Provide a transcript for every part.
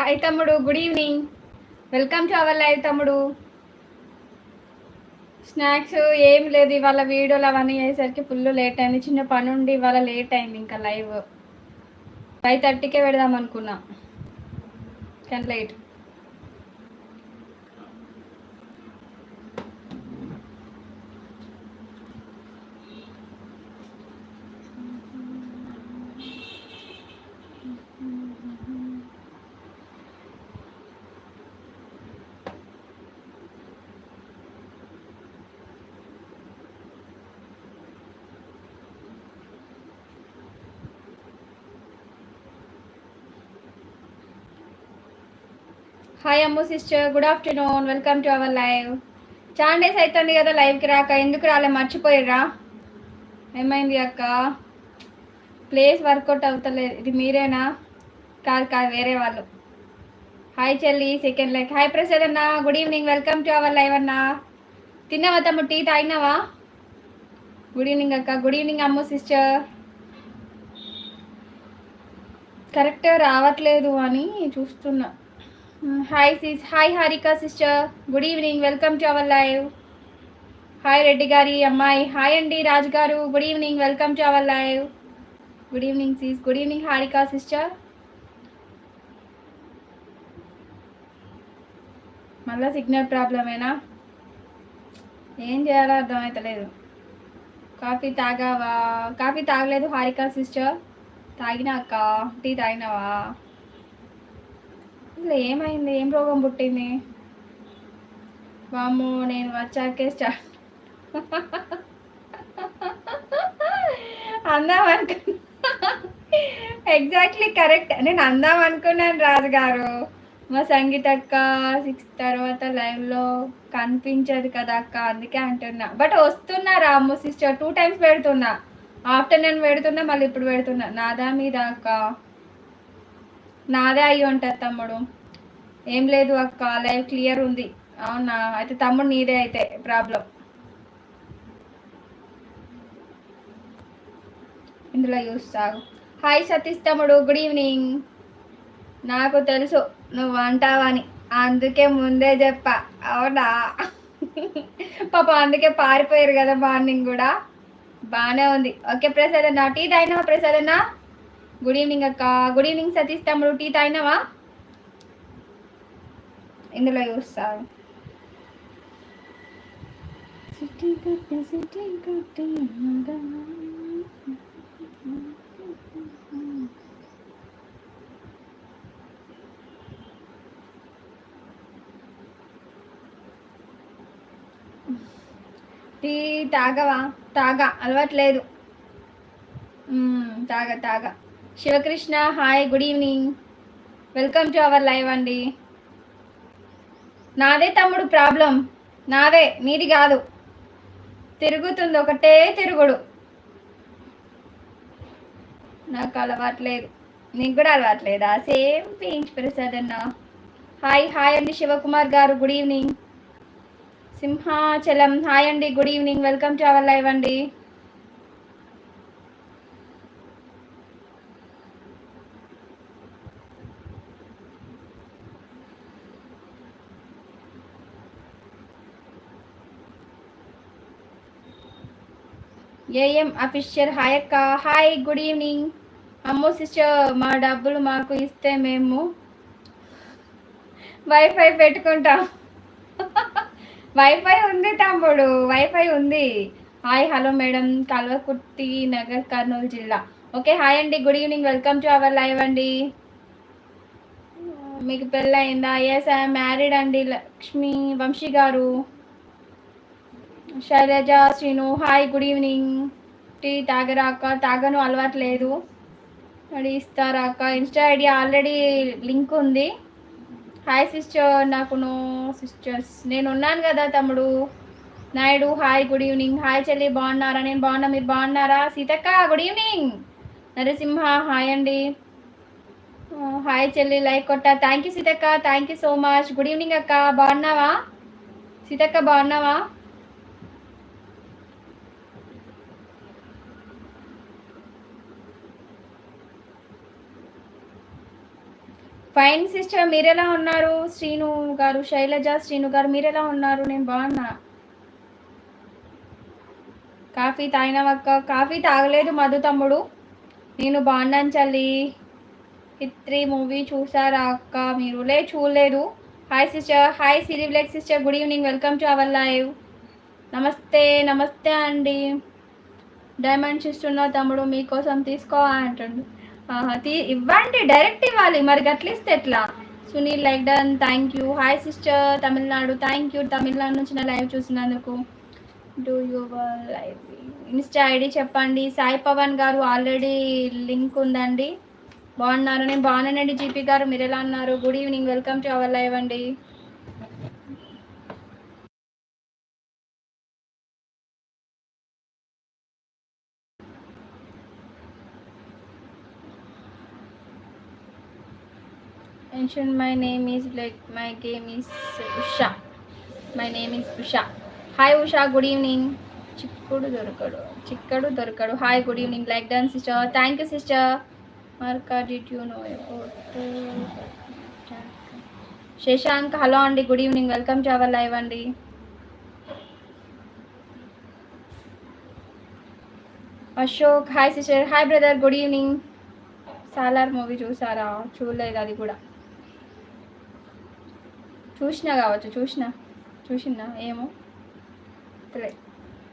Hi తమ్ముడు. Good evening welcome to our live తమ్ముడు. Snacks ఏం లేదు ఇవాళ వీడియోలు అవన్నీ అయ్యేసరికి ఫుల్ లేట్ అయింది. చిన్న పని ఉండి ఇవాళ లేట్ అయింది ఇంకా లైవ్ ఫైవ్ థర్టీకే పెడదాం అనుకున్నా. కానీ late hi Ammu sister good afternoon welcome to our live చాలా డేస్ అవుతుంది కదా లైవ్కి రాక ఎందుకు రాలే? మర్చిపోయిర్రా? ఏమైంది అక్క? ప్లేస్ వర్కౌట్ అవుతలేదు ఇది మీరేనా? కాదు కాదు వేరే వాళ్ళు. హాయ్ చెల్లి సెకండ్ లైక్ హాయ్ ప్రసాద్ అన్న. Good evening welcome to our live అన్న. తిన్నావా తమ్ముడు? టీ తాగినావా? గుడ్ ఈవినింగ్ అక్క. Good evening Ammu sister correct రావట్లేదు అని చూస్తున్నా. Hi sis hi Harika sister good evening welcome to our live hi Reddy గారి అమ్మాయి హాయ్ అండి రాజు గారు good evening welcome to our live good evening sis good evening Harika sister మళ్ళీ signal ప్రాబ్లమేనా ఏం చేయాలో అర్థమవుతలేదు కాఫీ తాగావా? కాఫీ తాగలేదు హారిక సిస్టర్ తాగినాక టీ తాగినావా? అసలు ఏమైంది? ఏం రోగం పుట్టింది? వాము నేను వచ్చాకే స్టార్ట్ అందాం అనుకున్నా. ఎగ్జాక్ట్లీ కరెక్ట్ నేను అందాం అనుకున్నాను రాజుగారు. మా సంగీత అక్క సిక్స్ తర్వాత లైవ్లో కనిపించదు కదా అక్క అందుకే అంటున్నా. బట్ వస్తున్నా రాము సిస్టర్ టూ టైమ్స్ పెడుతున్నా. ఆఫ్టర్నూన్ పెడుతున్నా మళ్ళీ ఇప్పుడు పెడుతున్నా. నాదా మీద అక్క? నాదే అయ్యి ఉంటుంది తమ్ముడు. ఏం లేదు అక్క లైవ్ క్లియర్ ఉంది. అవునా? అయితే తమ్ముడు నీదే అయితే ప్రాబ్లం ఇందులో చూస్తాగు హాయ్ సతీష్ తమ్ముడు గుడ్ ఈవినింగ్ నాకు తెలుసు నువ్వు అంటావని. అందుకే ముందే చెప్పా. అవునా? పాప అందుకే పారిపోయారు కదా మార్నింగ్ కూడా. బాగానే ఉంది. ఓకే ప్రసాద్ అన్న టీ తాగినావా ప్రసాద్ అన్న గుడ్ ఈవినింగ్ అక్క. గుడ్ ఈవినింగ్ సతీష్ తమ్ముడు. టీ తాగినావా? ఇందులో కట్టి టీ తాగవా? తాగా. అలవాట్లేదు తాగా తాగా. Sivakrishna hi good evening. Welcome to our live అండి. నాదే తమ్ముడు ప్రాబ్లం. నాదే నీది కాదు. తిరుగుతుంది ఒకటే తిరుగుడు. నాకు అలవాట్లేదు నీకు కూడా అలవాట్లేదా సేమ్ పీంచ్ ప్రసాద్ అన్న. హాయ్ హాయ్ అండి Sivakumar garu good evening. Simhachalam hi అండి good evening. Welcome to our live అండి. ఏఎం అఫీషియల్ హాయ్ అక్క హాయ్ గుడ్ ఈవినింగ్. అమ్మో సిస్టర్ మా డబ్బులు మాకు ఇస్తే మేము వైఫై పెట్టుకుంటాం. వైఫై ఉంది తమ్ముడు వైఫై ఉంది. Hi hello madam. Kalwakurthy Nagar Kurnool జిల్లా. ఓకే హాయ్ అండి good evening. Welcome to our live అండి. మీకు పెళ్ళయిందా? ఎస్ ఐ మ్యారీడ్ అండి Lakshmi Vamsi garu. Shailaja Srinu hi good evening. Tea తాగరా అక్క తాగను అలవాటు లేదు. అది ఇస్తారా అక్క ఇన్స్టా ఐడి ఆల్రెడీ లింక్ ఉంది. Hi sister. నాకు నో సిస్టర్స్. నేను ఉన్నాను కదా తమ్ముడు. Naidu hi good evening. Hi చెల్లి. బాగున్నారా? నేను బాగున్నా. మీరు బాగున్నారా? Seethakka good evening. Narasimha hi అండి. హాయ్ చెల్లి. లైక్ కొట్టా. Thank you Seethakka. Thank you so much. Good evening అక్క. బాగున్నావా? సీతక్క బాగున్నావా? ఫైన్ సిస్టర్ మీరెలా ఉన్నారు? శ్రీను గారు శైలజ శ్రీను గారు మీరెలా ఉన్నారు? నేను బాగున్నా. కాఫీ తాగినవక్క కాఫీ తాగలేదు మధు తమ్ముడు. నేను బాగున్నాను చల్లి. హిత్రి మూవీ చూసారా అక్క మీరు? లే చూడలేదు. Hi sister hi సిరిబ్లెక్ sister good evening welcome to our live. నమస్తే నమస్తే అండి. డైమండ్స్ ఇస్తున్నా తమ్ముడు మీకోసం తీసుకో అంటుండు. ఇవ్వండి డైరెక్ట్ ఇవ్వాలి. మరి గట్లిస్తే ఎట్లా? Sunil like done thank you. Hi sister Tamilnadu. Thank you Tamilnadu నుంచి నా లైవ్ చూసినందుకు. Do your live insta ID చెప్పండి. సాయి పవన్ గారు ఆల్రెడీ లింక్ ఉందండి. బాగున్నారు. నేను బాగున్నానండి జీపీ గారు. మీరు ఎలా ఉన్నారు? Good evening welcome to our live అండి. Mention my name is like my game is Usha. My name is Usha. హాయ్ ఉషా గుడ్ ఈవినింగ్ చిక్కుడు దొరకడు చిక్కడు దొరకడు hi good evening like done sister thank you sister markka డిట్ you know Shashank hello అండి good evening welcome to our live అండి Ashok hi sister hi brother good evening Salaar movie చూసారా? చూడలేదు అది కూడా. చూసినా కావచ్చు చూసినా. చూసినా ఏమో.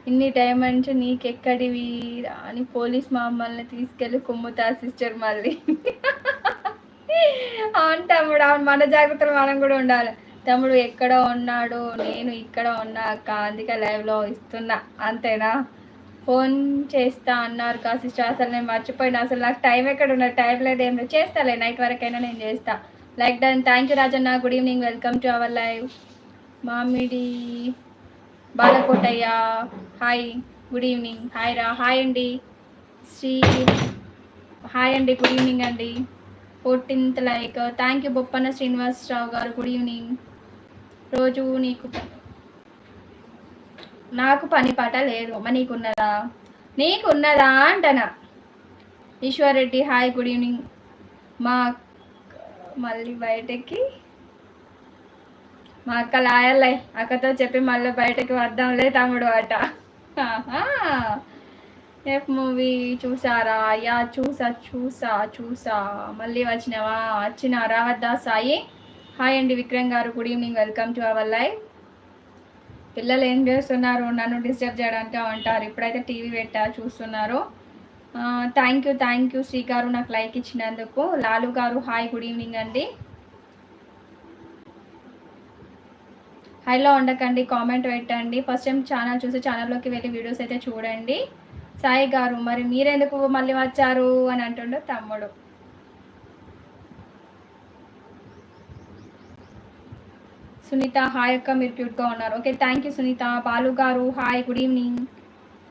ఇన్ని టైం అంటే నీకెక్కడివి అని పోలీస్ మమ్మల్ని తీసుకెళ్ళి కుమ్ముతా సిస్టర్ మళ్ళీ. అవును తమ్ముడు అవును. మన జాగ్రత్తలు మనం కూడా ఉండాలి. తమ్ముడు ఎక్కడ ఉన్నాడు? నేను ఇక్కడ ఉన్నా అక్క. అందుకే లైవ్లో ఇస్తున్నా. అంతేనా? ఫోన్ చేస్తా అన్నారు కా సిస్టర్. అసలు నేను మర్చిపోయినా. అసలు నాకు టైం ఎక్కడ ఉన్న టైం లేదు ఏం లేదు. చేస్తాలే. నైట్ వరకైనా నేను చేస్తాను like done. Thank you Rajanna. Good evening welcome to our live Mamidi Balakotaiah. Hi good evening hi రా. హాయ్ అండి. శ్రీ హాయ్ అండి. గుడ్ ఈవినింగ్ అండి. Fourteenth like thank you Boppanna Srinivasarao garu. Good evening రోజు నీకు నాకు పని పాట లేదు. మా నీకున్నదా? నీకున్నదా అంటనా? Eshwar Reddy hi good evening మా మళ్ళీ బయటకి. మా అక్క లాయర్లే అక్కతో చెప్పి మళ్ళీ బయటకి వద్దాంలే తమ్ముడు అట. ఎఫ్ మూవీ చూసారా? యా చూసా చూసా చూసా. మళ్ళీ వచ్చినావా? వచ్చిన రావద్దా సాయి హాయ్ అండి Vikram garu good evening welcome to our live పిల్లలు ఏం చేస్తున్నారు? నన్ను డిస్టర్బ్ చేయడానికి ఉంటారు ఇప్పుడైతే టీవీ పెట్టా చూస్తున్నారు. Thank you thank you Sri garu నాకు లైక్ ఇచ్చినందుకు. లాలు గారు హాయ్ గుడ్ ఈవినింగ్ అండి. హైలో ఉండకండి కామెంట్ పెట్టండి. ఫస్ట్ టైం ఛానల్ చూసి ఛానల్లోకి వెళ్ళి వీడియోస్ అయితే చూడండి. సాయి గారు మరి మీరెందుకు మళ్ళీ వచ్చారు అని అంటుండు తమ్ముడు. సునీత హాయ్ అక్క మీరు క్యూట్గా ఉన్నారు. Okay thank you Sunitha. Balu garu hi good evening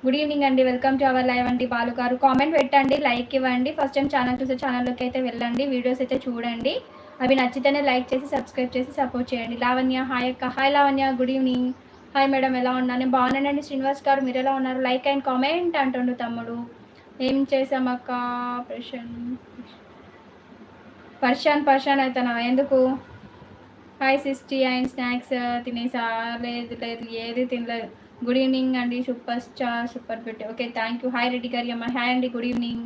good evening అండి. వెల్కమ్ టు అవర్ లైవ్ అండి బాలు గారు కామెంట్ పెట్టండి లైక్ ఇవ్వండి. ఫస్ట్ టైం ఛానల్ చూసే ఛానల్లోకి అయితే వెళ్ళండి. వీడియోస్ అయితే చూడండి. అవి నచ్చితేనే లైక్ చేసి సబ్స్క్రైబ్ చేసి సపోర్ట్ చేయండి. లావణ్య హాయ్ అక్క. Hi Lavanya good evening hi madam ఎలా ఉన్నాను నేను బాగున్నానండి. శ్రీనివాస్ గారు మీరు ఎలా ఉన్నారు? లైక్ అండ్ కామెంట్ అంటుండు తమ్ముడు. ఏం చేసామక్క ప్రశాన్ పర్షాన్ పర్షాన్ అవుతున్నావా ఎందుకు? హాయ్ సిస్టీ అండ్ స్నాక్స్ తినేసా? లేదు లేదు. ఏది తినలేదు. గుడ్ ఈవినింగ్ అండి super star super beauty okay thank you hi Reddy గారి అమ్మ హాయ్ అండి గుడ్ ఈవినింగ్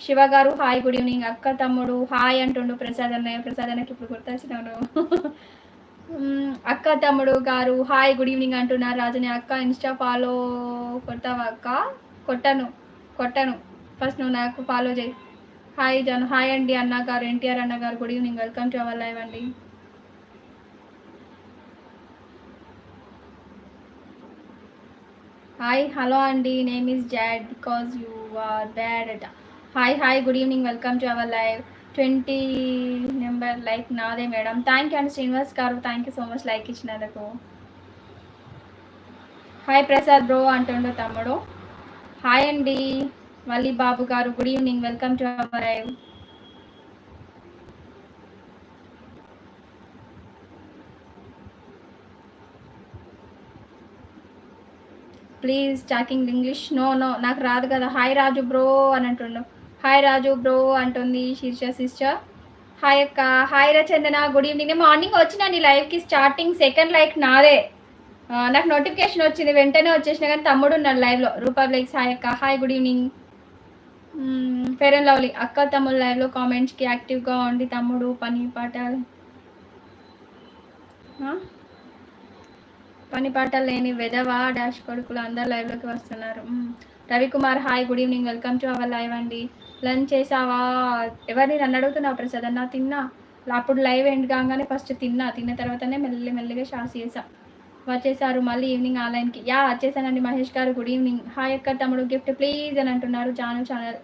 శివ గారు హాయ్ గుడ్ ఈవినింగ్ అక్క తమ్ముడు హాయ్ అంటుండు ప్రసాద్ అన్నయ్య ప్రసాద్ అన్నకి ఇప్పుడు గుర్తొచ్చినాను అక్క తమ్ముడు గారు హాయ్ గుడ్ ఈవినింగ్ అంటున్నారు రాజుని. అక్క ఇన్స్టా ఫాలో కొడతావా అక్క? కొట్టను కొట్టను. ఫస్ట్ నువ్వు నాకు ఫాలో చేయి. హాయ్ జాను హాయ్ అండి అన్న గారు ఎన్టీఆర్ అన్న garu good evening welcome to our live అండి హాయ్ హలో అండి name is Jad because you are bad అట hi hi good evening welcome to our live twenty number like నాదే మేడం థ్యాంక్ యూ అండి Srinivas garu thank you so much like ఇచ్చినందుకు. Hi Prasad bro అంటుండు తమ్ముడు hi అండి మళ్ళీ Babu garu good evening welcome to our live please talking English no no నాకు రాదు కదా. హాయ్ రాజు బ్రో అని అంటుండు. హాయ్ రాజు బ్రో అంటుంది శీర్ష సిస్టర్ హాయ్ అక్క. హాయ్ రచందన గుడ్ ఈవినింగ్ నేను మార్నింగ్ వచ్చిన నీ లైవ్కి స్టార్టింగ్ సెకండ్ లైక్ నాదే. నాకు నోటిఫికేషన్ వచ్చింది. వెంటనే వచ్చేసిన కానీ తమ్ముడు ఉన్నాడు లైవ్లో రూపర్ లైక్స్ హాయ్ అక్క. Hi good evening fair and lovely అక్క తమ్ముడు లైవ్లో కామెంట్స్కి యాక్టివ్గా ఉండి తమ్ముడు పని పాట. పని పాట లేని వెధవా డాష్ కొడుకులు అందరు లైవ్లోకి వస్తున్నారు. Ravikumar hi good evening welcome to our live అండి. లంచ్ చేసావా? ఎవరిని నన్ను అడుగుతున్నావు ప్రసాద్ అన్న? తిన్నా. అప్పుడు లైవ్ ఎండ్ కాగానే ఫస్ట్ తిన్నా. తిన్న తర్వాతనే మెల్లి మెల్లిగా షాస్ చేసా వచ్చేసారు మళ్ళీ ఈవినింగ్ ఆన్లైన్కి యా వచ్చేసానండి మహేష్ గారు గుడ్ ఈవినింగ్ హాయ్ అక్క తమ్ముడు గిఫ్ట్ ప్లీజ్ అని అంటున్నారు జాను ఛానల్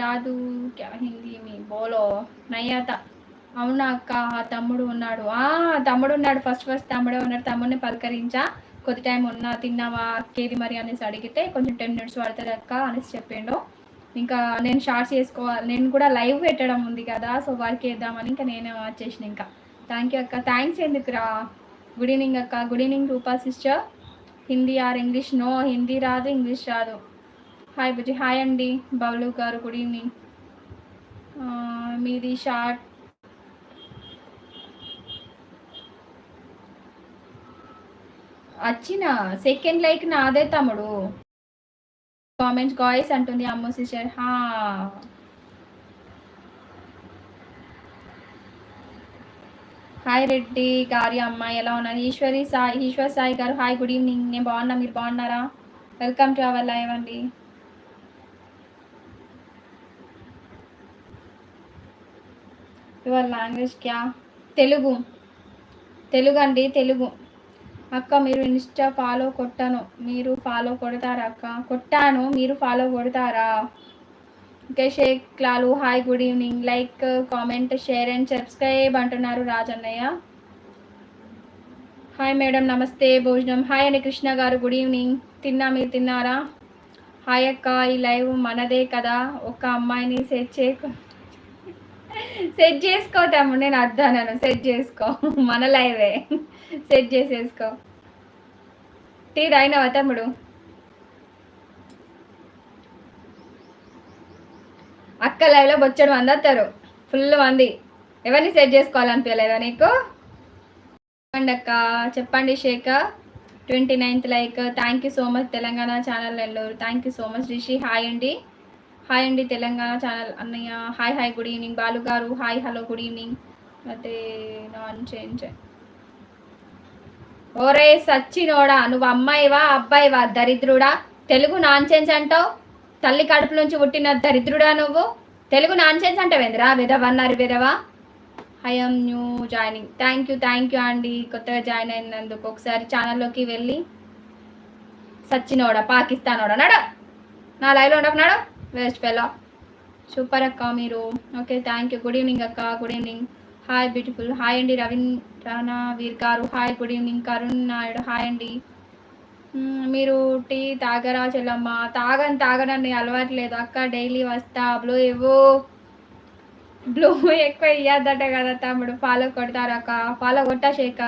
రాదు క్యా హిందీ మీ బోలో నయ్యాత అవునా అక్క? ఆ తమ్ముడు ఉన్నాడు. ఆ తమ్ముడు ఉన్నాడు. ఫస్ట్ ఫస్ట్ తమ్ముడే ఉన్నాడు. తమ్ముడిని పలకరించా. కొద్ది టైం ఉన్నా తిన్నావా? కేది మరి అనేసి అడిగితే కొంచెం టెన్ మినిట్స్ పడుతుంది అక్క అనేసి చెప్పిండు. ఇంకా నేను షార్ట్స్ చేసుకోవాలి నేను కూడా లైవ్ పెట్టడం ఉంది కదా సో వారికి వేద్దామని ఇంకా నేనే వచ్చేసిన ఇంకా. థ్యాంక్ యూ అక్క. థ్యాంక్స్ ఎందుకురా? గుడ్ ఈవినింగ్ అక్క. Good evening Roopa sister Hindi or English no Hindi రాదు ఇంగ్లీష్ రాదు. హాయ్ బుజ్జి హాయ్ అండి బబ్లు గారు గుడ్ ఈవినింగ్ మీది షార్ట్ వచ్చిన సెకండ్ లైక్ నాదే తమ్ముడు. కామెంట్స్ గాయస్ అంటుంది అమ్మ సిస్టర్ హా. హాయ్ రెడ్డి గారి అమ్మాయి ఎలా ఉన్నారు? ఈశ్వరి సాయి ఈశ్వర్ సాయి గారు హాయ్ గుడ్ ఈవినింగ్ నేను బాగున్నా మీరు బాగున్నారా? వెల్కమ్ టు అవర్ లైవ్ అండి. యువర్ లాంగ్వేజ్ క్యా తెలుగు. తెలుగు అండి తెలుగు. అక్క మీరు ఇన్స్టా ఫాలో కొట్టాను. మీరు ఫాలో కొడతారా అక్క? కొట్టాను. మీరు ఫాలో కొడతారా? Okay Shaik Lalu hi good evening. Like comment share and subscribe అంటున్నారు రాజన్నయ్య. హాయ్ మేడం నమస్తే. భోజనం. హాయ్ అండి కృష్ణ గారు గుడ్ ఈవినింగ్. తిన్నా మీరు తిన్నారా? హాయ్ అక్క ఈ లైవ్ మనదే కదా. ఒక అమ్మాయిని సెట్ చేయకు సెట్ చేసుకో తమ్ముడు నేను అద్దానను సెట్ చేసుకో. మన లైవే సెట్ చేసేసుకో. టీ తాగినావా తమ్ముడు? అక్క లైవ్లో బొచ్చడు మంది వస్తారు ఫుల్ మంది. ఎవరిని సెట్ చేసుకోవాలనిపించలేదా నీకు? చెప్పండి అక్క. చెప్పండి Shekhar twenty ninth like. Thank you so much Telangana channel Nellore. Thank you so much Rishi. Hi అండి. హాయ్ అండి తెలంగాణ ఛానల్ అన్నయ్య. Hi hi good evening Balu గారు హాయ్ హలో గుడ్ ఈవినింగ్ అయితే నాన్ చేంజ్. ఓరే సచ్చినోడా నువ్వు అమ్మాయివా అబ్బాయివా దరిద్రుడా? తెలుగు నాన్సెన్స్ అంటావు? తల్లి కడుపు నుంచి పుట్టిన దరిద్రుడా నువ్వు? తెలుగు నాన్ ఎందురా విధవ అన్నారు విధవా? I'm new joining thank you thank you అండి. కొత్తగా జాయిన్ అయినందుకు ఒకసారి ఛానల్లోకి వెళ్ళి. సచ్చినోడా పాకిస్తానోడా నడ. నా లైవ్లో ఉండకున్నాడు వెస్ట్ ఫెలా. సూపర్ అక్క మీరు. Okay thank you. Good evening అక్క good evening. Hi beautiful. Hi అండి రవీన్ రానా వీర్ గారు. Hi good evening. Karun Naidu hi అండి. మీరు టీ తాగరా చెల్లమ్మ? తాగని తాగనని అలవాట్లేదు అక్క. డైలీ వస్తా. బ్లూ ఇవ్వు. బ్లూ ఎక్కువ ఇయ్యద్దట కదా తమ్ముడు. ఫాలో కొడతారు అక్క. ఫాలో కొట్టా షేక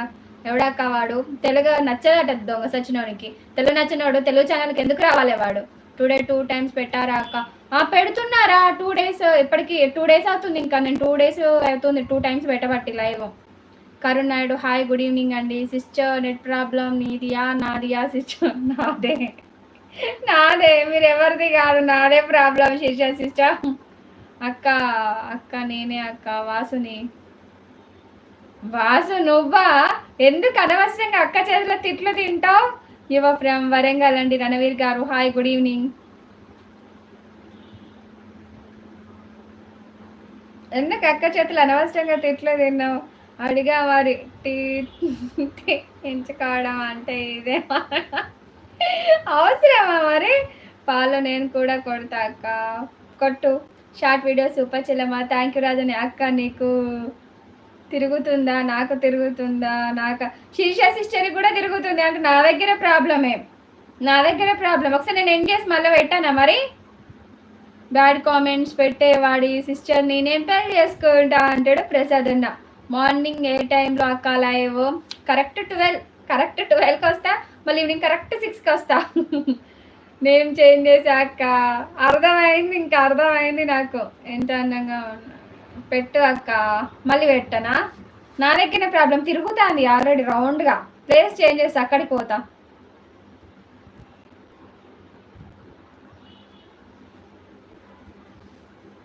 ఎవడక్క వాడు? తెలుగు నచ్చదట దొంగ సచ్చినోడికి తెలుగు నచ్చినోడు తెలుగు ఛానల్కి ఎందుకు రావాలి వాడు? టుడే టూ టైమ్స్ పెట్టారా అక్క? పెడుతున్నారా? టూ డేస్ uh, ఇప్పటికి టూ డేస్ అవుతుంది ఇంకా. నేను టూ డేస్ uh, అవుతుంది. Two times పెట్టబట్టి live Karun Naidu hi good evening అండి. సిస్టర్ నెట్ ప్రాబ్లం నీదియా? నాదియా సిస్టర్ నాదే. నాదే. మీరు ఎవరిది కాదు? నాదే ప్రాబ్లం సిస్టర్ సిస్టర్ అక్క అక్క నేనే అక్క. వాసుని. వాసు నువ్వా? ఎందుకు అనవసరంగా అక్క చేతిలో తిట్లు తింటావు? యువ ఫ్రమ్ వరంగల్ అండి. రణవీర్ గారు హాయ్ గుడ్ ఈవినింగ్ ఎందుకు అక్క చేతులు అనవసరంగా తిట్లు తిన్నావు అడిగా వారి టీ ఎంచుకోవడం అంటే ఇదే అవసరమా మరి? పాలు నేను కూడా కొడతా అక్క. కొట్టు. షార్ట్ వీడియో సూపర్ చెల్లమ్మా. Thank you Rajani. అక్క నీకు తిరుగుతుందా? నాకు తిరుగుతుందా? నాకు శీర్ష సిస్టర్కి కూడా తిరుగుతుంది. అంటే నా దగ్గర ప్రాబ్లమే. నా దగ్గర ప్రాబ్లం ఒకసారి నేను ఎండ్ చేసి మళ్ళీ పెట్టానా మరి? బ్యాడ్ కామెంట్స్ పెట్టేవాడి సిస్టర్ నేనేం పెళ్ళి చేసుకుంటా అంటాడు ప్రసాద్ అన్న. మార్నింగ్ ఏ టైంలో అక్క లైవ్ కరెక్ట్ ట్వెల్వ్ కరెక్ట్ ట్వెల్వ్కి వస్తా మళ్ళీ ఈవినింగ్ కరెక్ట్ సిక్స్కి వస్తా. నేమ్ చేంజ్ చేసా అర్థమైంది ఇంకా అర్థమైంది నాకు. ఎంత అందంగా పెట్టు అక్క. మళ్ళీ పెట్టనా? నా దగ్గర ప్రాబ్లం తిరుగుతుంది ఆల్రెడీ రౌండ్గా ప్లేస్ చేంజ్ చేసి అక్కడికి పోతా.